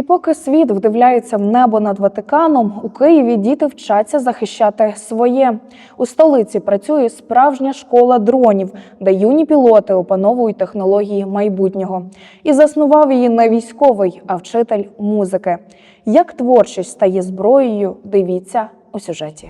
І поки світ вдивляється в небо над Ватиканом, у Києві діти вчаться захищати своє. У столиці працює справжня школа дронів, де юні пілоти опановують технології майбутнього. І заснував її не військовий, а вчитель музики. Як творчість стає зброєю, дивіться у сюжеті.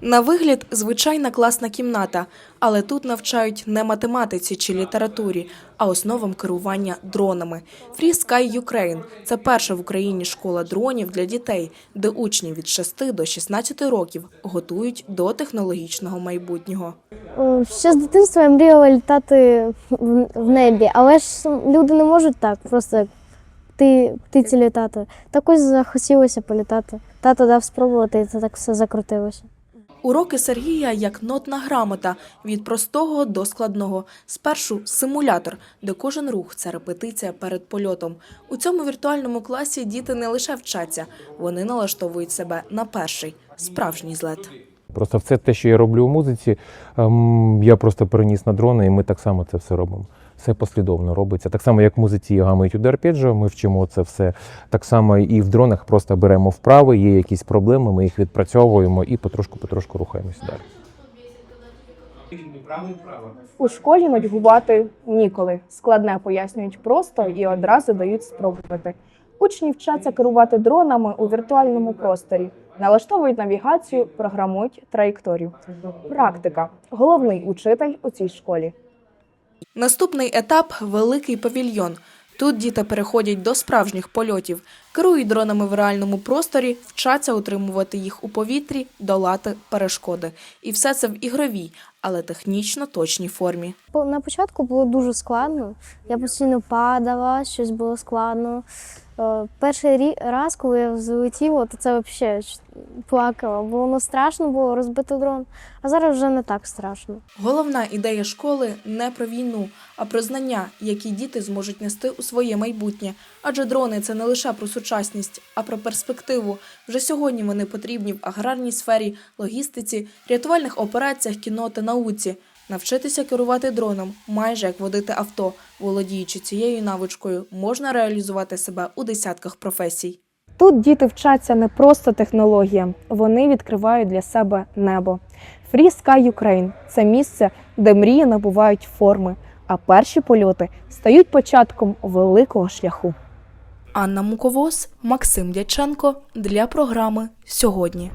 На вигляд звичайна класна кімната, але тут навчають не математиці чи літературі, а основам керування дронами. Free Sky Ukraine – це перша в Україні школа дронів для дітей, де учні від 6 до 16 років готують до технологічного майбутнього. Ще з дитинства я мріяла літати в в небі, але ж люди не можуть так просто ти, птиці літати. Так ось захотілося політати. Тато дав спробувати, і це так все закрутилося. Уроки Сергія як нотна грамота від простого до складного. Спершу симулятор, де кожен рух це репетиція перед польотом. У цьому віртуальному класі діти не лише вчаться, вони налаштовують себе на перший справжній злет. Просто все те, що я роблю у музиці, ем, я просто переніс на дрони, і ми так само це все робимо. Все послідовно робиться. Так само, як в музиці гами і арпеджіо, ми вчимо це все. Так само і в дронах просто беремо вправи, є якісь проблеми, ми їх відпрацьовуємо і потрошку-потрошку рухаємося далі. У школі нудьгувати ніколи. Складне пояснюють просто і одразу дають спробувати. Учні вчаться керувати дронами у віртуальному просторі, налаштовують навігацію, програмують траєкторію. Практика головний учитель у цій школі. Наступний етап великий павільйон. Тут діти переходять до справжніх польотів, керують дронами в реальному просторі, вчаться утримувати їх у повітрі, долати перешкоди. І все це в ігровій, але технічно точній формі. На початку було дуже складно. Я постійно падала, щось було складно. Е, Перший раз, коли я залетіла, то це взагалі плакала, бо воно страшно було розбити дрон, а зараз вже не так страшно. Головна ідея школи не про війну, а про знання, які діти зможуть нести у своє майбутнє. Адже дрони це не лише про сучасність, а про перспективу. Вже сьогодні вони потрібні в аграрній сфері, логістиці, рятувальних операціях, кіно та науці. Навчитися керувати дроном, майже як водити авто, володіючи цією навичкою, можна реалізувати себе у десятках професій. Тут діти вчаться не просто технологіям, вони відкривають для себе небо. Free Sky Ukraine – це місце, де мрії набувають форми, а перші польоти стають початком великого шляху. Анна Муковос, Максим Дяченко для програми Сьогодні.